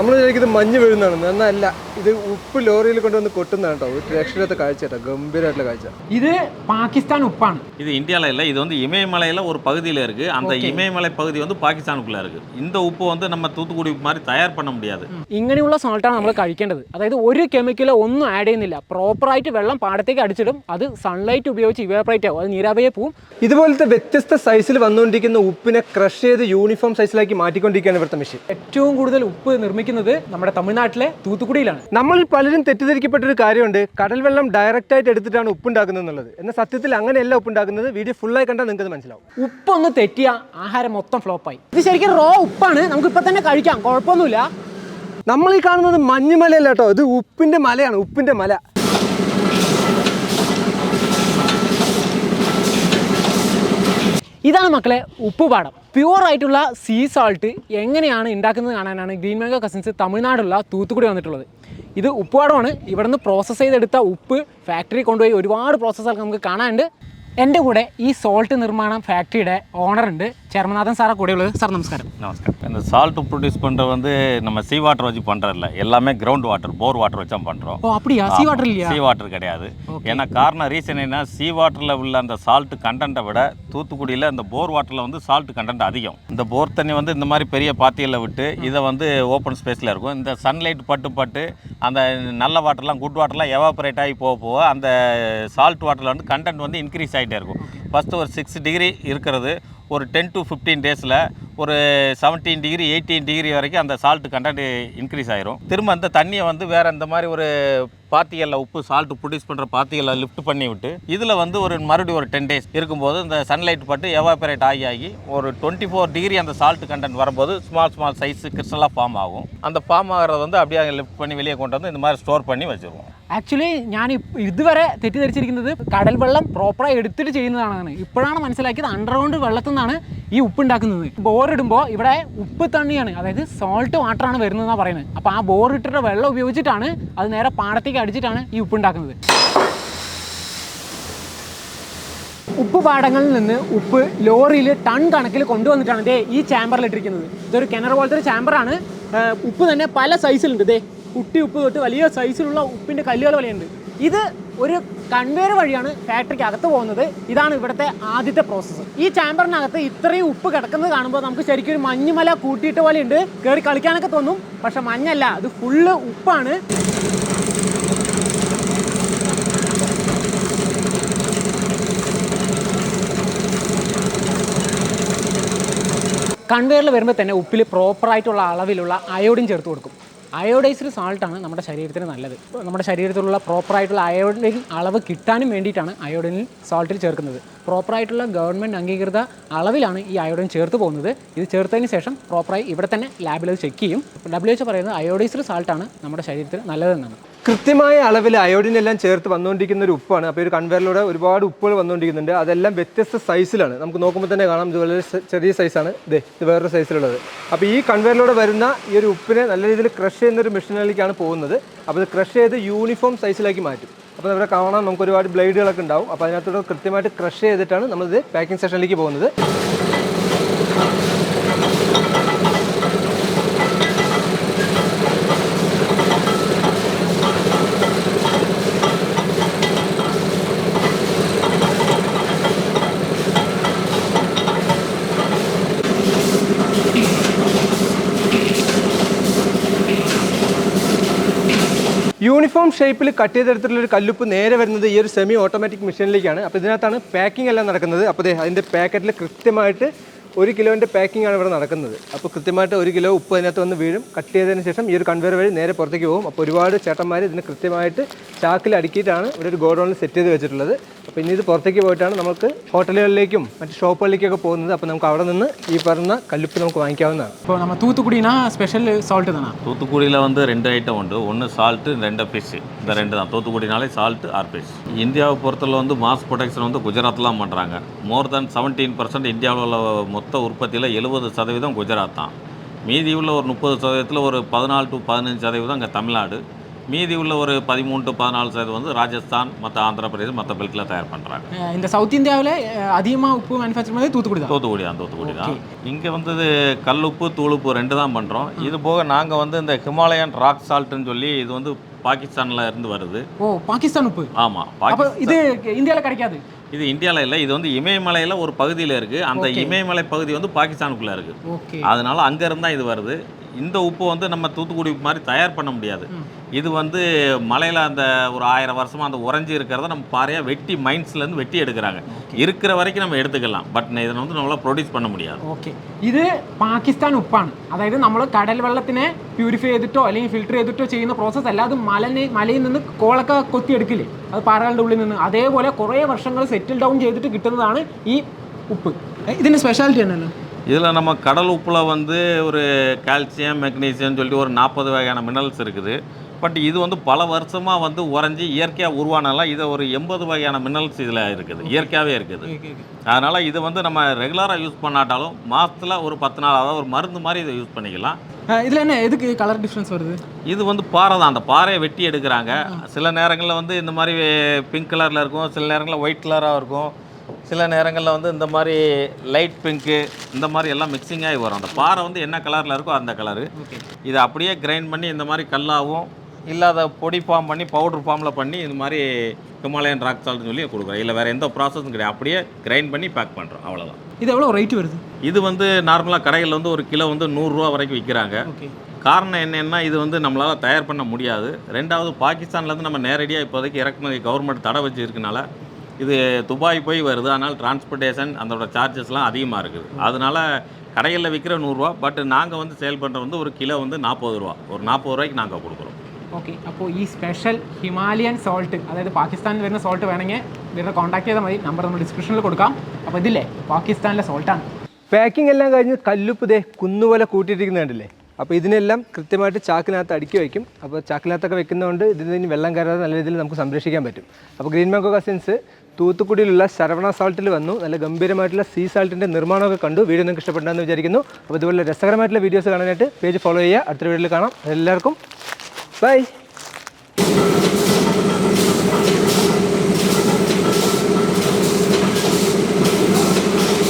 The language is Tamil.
നമ്മൾ വിചാരിക്കുന്നത് മഞ്ഞ് വീഴുന്നതാണ് എന്നല്ല ഇത് ഉപ്പ് ലോറിയിൽ കൊണ്ടുവന്ന് കൊട്ടുന്നതാണ് കേട്ടോ ഒരു രക്ഷയില്ലാത്ത കാഴ്ച കേട്ടോ ഗംഭീരമായിട്ടുള്ള കാഴ്ച. இது பாகிஸ்தான் உப்பான் இது இந்தியால இல்ல இது வந்து இமயமலையில ஒரு பகுதியில இருக்கு அந்த இமயமலை பகுதி வந்து பாகிஸ்தானுக்குள்ள இருக்கு இந்த ഉപ്പ് வந்து നമ്മ தூத்துக்குடி உப்பு மாதிரி தயார் பண்ண முடியாது ഇങ്ങനെയുള്ള സോൾട്ടാണ് നമ്മൾ കഴിക്കേണ്ടത്. അതായത് ഒരു കെമിക്കലോ ഒന്നും ആഡ് ചെയ്യുന്നില്ല. പ്രോപ്പർ ആയിട്ട് വെള്ളം പാടത്തേക്ക് അടിച്ചിടും. അത് സൺലൈറ്റ് ഉപയോഗിച്ച് ഇവാപറേറ്റ് ആവും. അത് നീരാവിയേ പോകും ഇതുപോലത്തെ വ്യത്യസ്ത സൈസിൽ വന്നുകൊണ്ടിരിക്കുന്ന ഉപ്പിനെ ക്രഷ് ചെയ്ത് യൂണിഫോം സൈസിലാക്കി മാറ്റിക്കൊണ്ടിരിക്കുകയാണ് ഇവിടുത്തെ മെഷീൻ ഏറ്റവും കൂടുതൽ ഉപ്പ് നിർമ്മിക്കുന്നത് നമ്മുടെ തമിഴ്നാട്ടിലെ തൂത്തുക്കുടിയിലാണ്. നമ്മൾ പലരും തെറ്റിദ്ധരിക്കപ്പെട്ടൊരു കാര്യമുണ്ട്. കടൽ വെള്ളം ഡയറക്റ്റ് ആയിട്ട് എടുത്തിട്ടാണ് ഉപ്പുണ്ടാക്കുന്നത് എന്നുള്ളത് എന്നാൽ സത്യത്തിൽ അങ്ങനെയല്ല ഉപ്പുണ്ടാക്കുന്നത്. വീഡിയോ ഫുള്ളായി കണ്ടാൽ നിങ്ങൾക്ക് അത് മനസ്സിലാവും. ഉപ്പൊന്ന് തെറ്റിയ ആഹാരം മൊത്തം ഫ്ലോപ്പായി ഇത് ശരിക്കും റോ ഉപ്പാണ്. നമുക്ക് ഇപ്പൊ തന്നെ കഴിക്കാം. കുഴപ്പമൊന്നുമില്ല. നമ്മൾ ഈ കാണുന്നത് മഞ്ഞുമലയല്ല കേട്ടോ. ഇത് ഉപ്പിന്റെ മലയാണ്. ഉപ്പിന്റെ മല. ഇതാണ് മക്കളെ ഉപ്പുപാടം. പ്യുവർ ആയിട്ടുള്ള സീ സാൾട്ട് എങ്ങനെയാണ് ഉണ്ടാക്കുന്നത് കാണാനാണ് ഗ്രീൻ മാംഗോ കസിൻസ് തമിഴ്നാടുള്ള തൂത്തുക്കുടി വന്നിട്ടുള്ളത്. ഇത് ഉപ്പുപാടമാണ്. ഇവിടുന്ന് പ്രോസസ്സ് ചെയ്തെടുത്ത ഉപ്പ് ഫാക്ടറി കൊണ്ടുപോയി ഒരുപാട് പ്രോസസ്സുകൾ നമുക്ക് കാണാനുണ്ട്. എൻ്റെ കൂടെ ഈ സോൾട്ട് നിർമ്മാണ ഫാക്ടറിയുടെ ഓണർ ഉണ്ട് ചെർമനാഥൻ സാറാ കൂടെയുള്ളത് സാർ നമസ്കാരം நமஸ்காரம் இந்த சால்ட் ப்ரொடியூஸ் பண்ணுறது வந்து நம்ம சீ வாட்டர் வச்சு பண்ணுறதில்ல எல்லாமே கிரவுண்ட் வாட்டர் போர் வாட்டர் வச்சு தான் பண்ணுறோம் ஓ அப்படியா சீ வாட்டர் இல்லையா சீ வாட்டர் கிடையாது ஏன்னா காரணம் ரீசன் என்ன சீ வாட்டரில் உள்ள அந்த சால்ட் கண்டென்ட்டை விட தூத்துக்குடியில் இந்த போர் வாட்டரில் வந்து சால்ட் கண்டென்ட் அதிகம் இந்த போர் தண்ணி வந்து இந்த மாதிரி பெரிய பாத்தியில் விட்டு இதை வந்து ஓப்பன் ஸ்பேஸில் இருக்கும் இந்த சன்லைட் பட்டு பட்டு அந்த நல்ல வாட்டர்லாம் குட் வாட்டர்லாம் எவாபரேட் ஆகி போக போக அந்த சால்ட் வாட்டரில் வந்து கண்டென்ட் வந்து இன்க்ரீஸ் ஆகிட்டே இருக்கும். ஃபஸ்ட்டு ஒரு சிக்ஸ் டிகிரி இருக்கிறது. ஒரு டென் டு ஃபிஃப்டீன் டேஸில் ஒரு செவன்டீன் டிகிரி எயிட்டீன் டிகிரி வரைக்கும் அந்த சால்ட் கண்டென்ட் இன்க்ரீஸ் ஆயிரும் திரும்ப அந்த தண்ணியை வந்து வேறு இந்த மாதிரி ஒரு பாத்திகளில் உப்பு சால்ட் ப்ரொடியூஸ் பண்ணுற பாத்திகளை லிஃப்ட் பண்ணி விட்டு இதில் வந்து ஒரு மறுபடியும் ஒரு டென் டேஸ் இருக்கும்போது இந்த சன்லைட் பட்டு எவாபரேட் ஆகி ஆகி ஒரு டுவெண்ட்டி ஃபோர் டிகிரி அந்த சால்ட் கண்டென்ட் வரும்போது ஸ்மால் ஸ்மால் சைஸ் கிறிஸ்டலாக ஃபார்ம் ஆகும் அந்த ஃபார்ம் ஆகிறது வந்து அப்படியே லிஃப்ட் பண்ணி வெளியே கொண்டு வந்து இந்த மாதிரி ஸ்டோர் பண்ணி வச்சுருவோம் ആക്ച്വലി ഞാൻ ഇപ്പ- ഇതുവരെ തെറ്റിദ്ധരിച്ചിരിക്കുന്നത് കടൽ വെള്ളം പ്രോപ്പറായി എടുത്തിട്ട് ചെയ്യുന്നതാണ് ഇപ്പോഴാണ് മനസ്സിലാക്കിയത് അണ്ടർഗ്രൗണ്ട് വെള്ളത്തിൽ നിന്നാണ് ഈ ഉപ്പ് ഉണ്ടാക്കുന്നത് ബോർ ഇടുമ്പോൾ ഇവിടെ ഉപ്പ് തണ്ണിയാണ്. അതായത് സോൾട്ട് വാട്ടറാണ് വരുന്നതെന്നാണ് പറയുന്നത്. അപ്പോൾ ആ ബോറിട്ടിട്ട് വെള്ളം ഉപയോഗിച്ചിട്ടാണ് അത് നേരെ പാടത്തേക്ക് അടിച്ചിട്ടാണ് ഈ ഉപ്പ് ഉണ്ടാക്കുന്നത് ഉപ്പ് പാടങ്ങളിൽ നിന്ന് ഉപ്പ് ലോറിയിൽ ടൺ കണക്കിൽ കൊണ്ടുവന്നിട്ടാണ് ഇതേ ഈ ചാമ്പറിൽ ഇട്ടിരിക്കുന്നത്. ഇതൊരു കിണർ പോലത്തെ ഒരു ചാമ്പറാണ് ഉപ്പ് തന്നെ പല സൈസിലുണ്ട് ഇതേ കുട്ടി ഉപ്പ് തൊട്ട് വലിയ സൈസിലുള്ള ഉപ്പിന്റെ കല്ലുകൾ വരെയുണ്ട് ഇത് ഒരു കൺവെയർ വഴിയാണ് ഫാക്ടറിക്ക് അകത്ത് പോകുന്നത്. ഇതാണ് ഇവിടുത്തെ ആദ്യത്തെ പ്രോസസ്സ് ഈ ചാമ്പറിനകത്ത് ഇത്രയും ഉപ്പ് കിടക്കുന്നത് കാണുമ്പോൾ നമുക്ക് ശരിക്കും ഒരു മഞ്ഞുമല കൂട്ടിയിട്ട പോലെ ഉണ്ട്. കയറി കളിക്കാനൊക്കെ തോന്നും പക്ഷെ മഞ്ഞല്ല അത് ഫുള്ള് ഉപ്പാണ്. കൺവെയറിൽ വരുമ്പോൾ തന്നെ ഉപ്പിൽ പ്രോപ്പറായിട്ടുള്ള അളവിലുള്ള അയോഡിൻ ചേർത്ത് കൊടുക്കും. അയോഡൈസ്ഡ് സാൾട്ടാണ് നമ്മുടെ ശരീരത്തിന് നല്ലത്. നമ്മുടെ ശരീരത്തിലുള്ള പ്രോപ്പറായിട്ടുള്ള അയോഡിൻ അളവ് കിട്ടാനും വേണ്ടിയിട്ടാണ് അയോഡിനിൽ സാൾട്ടിൽ ചേർക്കുന്നത്. പ്രോപ്പറായിട്ടുള്ള ഗവൺമെന്റ് അംഗീകൃത അളവിലാണ് ഈ അയോഡിൻ ചേർത്ത് പോകുന്നത്. ഇത് ചേർത്തതിന് ശേഷം പ്രോപ്പറായി ഇവിടെ തന്നെ ലാബിൽ അത് ചെക്ക് ചെയ്യും. ഡബ്ല്യു എച്ച് പറയുന്നത് അയോഡൈസ്ഡ് സാൾട്ടാണ് നമ്മുടെ ശരീരത്തിന് നല്ലതെന്നാണ്. കൃത്യമായ അളവിൽ അയോഡിൻ എല്ലാം ചേർത്ത് വന്നുകൊണ്ടിരിക്കുന്ന ഒരു ഉപ്പാണ്. അപ്പോൾ ഒരു കൺവെയറിലൂടെ ഒരുപാട് ഉപ്പുകൾ വന്നുകൊണ്ടിരിക്കുന്നുണ്ട്. അതെല്ലാം വ്യത്യസ്ത സൈസിലാണ് നമുക്ക് നോക്കുമ്പോൾ തന്നെ കാണാം. ഇത് വളരെ ചെറിയ സൈസാണ് ഇതേ ഇത് വേറൊരു സൈസിലുള്ളത് അപ്പോൾ ഈ കൺവെയറിലൂടെ വരുന്ന ഈ ഒരു ഉപ്പിനെ നല്ല രീതിയിൽ ക്രഷ് ചെയ്യുന്ന ഒരു മെഷീനിലേക്കാണ് പോകുന്നത്. അപ്പോൾ ഇത് ക്രഷ് ചെയ്ത് യൂണിഫോം സൈസിലാക്കി മാറ്റും. അപ്പോൾ ഇവിടെ കാണാം നമുക്ക് ഒരുപാട് ബ്ലേഡുകളൊക്കെ ഉണ്ടാവും. അപ്പോൾ അതിനകത്തോടെ കൃത്യമായിട്ട് ക്രഷ് ചെയ്തിട്ടാണ് നമ്മളിത് പാക്കിംഗ് സെഷനിലേക്ക് പോകുന്നത്. യൂണിഫോം ഷേപ്പിൽ കട്ട് ചെയ്തെടുത്തിട്ടുള്ള ഒരു കല്ലുപ്പ് നേരെ വരുന്നത് ഈ ഒരു സെമി ഓട്ടോമാറ്റിക് മെഷീനിലേക്കാണ് അപ്പോൾ ഇതിനകത്താണ് പാക്കിംഗ് എല്ലാം നടക്കുന്നത്. അപ്പോൾ അതിന്റെ പാക്കറ്റിൽ കൃത്യമായിട്ട് ഒരു കിലോന്റെ പാക്കിംഗ് ആണ് ഇവിടെ നടക്കുന്നത്. അപ്പോൾ കൃത്യമായിട്ട് ഒരു കിലോ ഉപ്പ് അതിനകത്ത് വന്ന് വീഴും. കട്ട് ചെയ്തതിന് ശേഷം ഈ ഒരു കൺവെയർ വഴി നേരെ പുറത്തേക്ക് പോകും. അപ്പോൾ ഒരുപാട് ചേട്ടന്മാർ ഇതിന് കൃത്യമായിട്ട് ചാക്കിൽ അടുക്കിയിട്ടാണ് ഇവിടെ ഒരു ഗോഡൗണിൽ സെറ്റ് ചെയ്ത് വെച്ചിട്ടുള്ളത്. അപ്പോൾ ഇനി ഇത് പുറത്തേക്ക് പോയിട്ടാണ് നമുക്ക് ഹോട്ടലുകളിലേക്കും മറ്റ് ഷോപ്പുകളിലേക്കൊക്കെ പോകുന്നത്. അപ്പോൾ നമുക്ക് അവിടെ നിന്ന് ഈ പറഞ്ഞ കല്ലുപ്പ് നമുക്ക് വാങ്ങിക്കാവുന്നതാണ്. അപ്പോൾ നമ്മൾ തൂത്തുക്കുടിനാ സ്പെഷ്യൽ சால்ட்டு தானா தூத்துக்குடியில் രണ്ട് ഐറ്റം ഉണ്ട്. ഒന്ന് സാൾട്ട് രണ്ട് ரெண்டு ஃபிஷ் രണ്ട് ரெண்டு தான் தூத்துக்குடினாலே സാൾട്ട് ആർ ஃபிஷ் இந்தியாவை പുറത്തുള്ള വന്ന് മാസ് പ്രൊട്ടക്ഷൻ வந்து ഗുജറാത്തിലാണ് பண்ணுறாங்க മോർ ദാൻ സെവന്റീൻ പെർസെന്റ് ഇന്ത്യയിലുള്ള மொத்த உற்பத்தியில் எழுபது சதவீதம் குஜராத் தான். மீதி உள்ள ஒரு முப்பது சதவீதத்தில் ஒரு பதினாலு டு பதினஞ்சு சதவீதம் இங்கே தமிழ்நாடு. மீதி உள்ள ஒரு பதிமூணு டு பதினாலு சதவீதம் வந்து ராஜஸ்தான் மற்ற ஆந்திர பிரதேசம் மற்ற பெல்ட்டில் தயார் பண்ணுறாங்க இந்த சவுத் இந்தியாவில் அதிகமாக உப்பு மேனுஃபேக்சர் பண்ணது தூத்துக்குடி தான். தூத்துக்குடி தான் தூத்துக்குடி தான். இங்கே வந்து கல்லுப்பு தூளுப்பு ரெண்டு தான் பண்ணுறோம் இது போக நாங்கள் வந்து இந்த ஹிமாலயன் ராக் சால்ட்டுன்னு சொல்லி இது வந்து பாகிஸ்தானில் இருந்து வருது. ஓ பாகிஸ்தான் உப்பு. ஆமாம் பாகி இது இந்தியாவில் கிடைக்காது. இது இந்தியாவில் இல்லை இது வந்து இமயமலையில் ஒரு பகுதியில் இருக்குது அந்த இமயமலை பகுதி வந்து பாகிஸ்தானுக்குள்ளே இருக்குது அதனால அங்க இருந்தா இது வருது. இந்த உப்பு வந்து நம்ம தூத்துக்குடி மாதிரி தயார் பண்ண முடியாது இது வந்து மலையில் அந்த ஒரு ஆயிரம் வருஷமாக அந்த உறைஞ்சி இருக்கிறத நம்ம பாறையாக வெட்டி மைன்ஸ்லேருந்து வெட்டி எடுக்கிறாங்க இருக்கிற வரைக்கும் நம்ம எடுத்துக்கலாம் பட் இதை வந்து நம்மளால் ப்ரொடியூஸ் பண்ண முடியாது ഓക്കെ ഇത് പാകിസ്ഥാൻ ഉപ്പാണ് അതായത് നമ്മൾ കടൽ വെള്ളത്തിനെ പ്യൂരിഫൈ ചെയ്തിട്ടോ അല്ലെങ്കിൽ ഫിൽട്ടർ ചെയ്തിട്ടോ ചെയ്യുന്ന പ്രോസസ്സ് അല്ല അത് മലനെ മലയിൽ നിന്ന് കോളൊക്കെ കൊത്തിയെടുക്കില്ലേ അത് പാറകളുടെ ഉള്ളിൽ നിന്ന് അതേപോലെ കുറേ വർഷങ്ങൾ സെറ്റിൽ ഡൗൺ ചെയ്തിട്ട് കിട്ടുന്നതാണ് ഈ ഉപ്പ് ഇതിൻ്റെ സ്പെഷ്യാലിറ്റി ആണല്ലോ இதில் நம்ம கடல் உப்புல வந்து ஒரு கால்சியம் மெக்னீசியம் சொல்லிட்டு ஒரு நாற்பது வகையான மினரல்ஸ் இருக்குது. பட் இது வந்து பல வருஷமா வந்து உறைஞ்சி இயற்கையாக உருவானால இதை ஒரு எண்பது வகையான மினரல்ஸ் இதில் இருக்குது. இயற்கையாகவே இருக்குது. அதனால் இது வந்து நம்ம ரெகுலராக யூஸ் பண்ணாட்டாலும் மாதத்தில் ஒரு பத்து நாள் அதாவது ஒரு மருந்து மாதிரி இதை யூஸ் பண்ணிக்கலாம். இதில் என்ன எதுக்கு கலர் டிஃப்ரென்ஸ் வருது? இது வந்து பாறை தான். அந்த பாறையை வெட்டி எடுக்கிறாங்க. சில நேரங்களில் வந்து இந்த மாதிரி பிங்க் கலரில் இருக்கும். சில நேரங்களில் ஒயிட் கலராக இருக்கும். சில நேரங்களில் வந்து இந்த மாதிரி லைட் பிங்க்கு இந்த மாதிரி எல்லாம் மிக்சிங் ஆகி வரும். அந்த பாறை வந்து என்ன கலரில் இருக்கோ அந்த கலரு இதை அப்படியே கிரைண்ட் பண்ணி இந்த மாதிரி கல்லாகவும் இல்லாத பொடி ஃபார்ம் பண்ணி பவுடர் ஃபார்மில் பண்ணி இந்த மாதிரி ஹிமாலயன் ராக் சால்ட்னு சொல்லி கொடுக்குறோம். இல்லை வேறு எந்த ப்ராசஸும் கிடையாது. அப்படியே கிரைண்ட் பண்ணி பேக் பண்ணுறோம் அவ்வளோதான் இது எவ்வளோ ரேட் வருது? இது வந்து நார்மலாக கடைகளில் வந்து ஒரு கிலோ வந்து நூறுரூவா வரைக்கும் விற்கிறாங்க காரணம் என்னன்னா இது வந்து நம்மளால் தயார் பண்ண முடியாது. ரெண்டாவது பாகிஸ்தான்லேருந்து நம்ம நேரடியாக இப்போதைக்கு இறக்குமதி கவர்மெண்ட் தடை வச்சு இருக்கனால இது துபாய் போய் வருது அதனால் டிரான்ஸ்போர்ட்டேஷன் அதோட சார்ஜஸ்லாம் அதிகமாக இருக்குது அதனால கடைகளில் விற்கிற நூறுரூவா பட் நாங்கள் வந்து சேல் பண்ணுற வந்து ஒரு கிலோ வந்து நாற்பது ரூபா ஒரு நாற்பது ரூபாய்க்கு நாங்கள் கொடுக்குறோம் ഓക്കെ അപ്പോൾ ഈ സ്പെഷ്യൽ ഹിമാലയൻ സോൾട്ട് അതായത് പാകിസ്ഥാനിൽ വരുന്ന സോൾട്ട് വേണമെങ്കിൽ ഇവരുടെ കോൺടാക്ട് ചെയ്താൽ മതി നമ്പർ നമ്മൾ ഡിസ്ക്രിപ്ഷനിൽ കൊടുക്കാം അപ്പോൾ ഇതില്ലേ പാകിസ്ഥാനിലെ സോൾട്ടാണ് പാക്കിംഗ് എല്ലാം കഴിഞ്ഞ് കല്ലുപ്പ് ദേ കുന്നുപോലെ കൂട്ടിയിട്ടിരിക്കുന്നത് കണ്ടില്ലേ അപ്പോൾ ഇതിനെല്ലാം കൃത്യമായിട്ട് ചാക്കിനകത്ത് അടുക്കി വയ്ക്കും അപ്പോൾ ചാക്കിനകത്തൊക്കെ വെക്കുന്നതുകൊണ്ട് ഇതിൽ നിന്ന് വെള്ളം കയറാതെ നല്ല രീതിയിൽ നമുക്ക് സംരക്ഷിക്കാൻ പറ്റും അപ്പോൾ ഗ്രീൻ മാങ്കോ കസിൻസ് തൂത്തുക്കുടിയിലുള്ള ശരവണ സാൾട്ടിൽ വന്നു. നല്ല ഗംഭീരമായിട്ടുള്ള സീ സാൾട്ടിന്റെ നിർമ്മാണമൊക്കെ കണ്ടു. വീഡിയോ നിങ്ങൾക്ക് ഇഷ്ടപ്പെട്ടെന്ന് വിചാരിക്കുന്നു. അപ്പോൾ ഇതുപോലെ രസകരമായിട്ടുള്ള വീഡിയോസ് കാണാനായിട്ട് പേജ് ഫോളോ ചെയ്യുക. അടുത്ത വീഡിയോയിൽ കാണാം. എല്ലാവർക്കും ബൈ.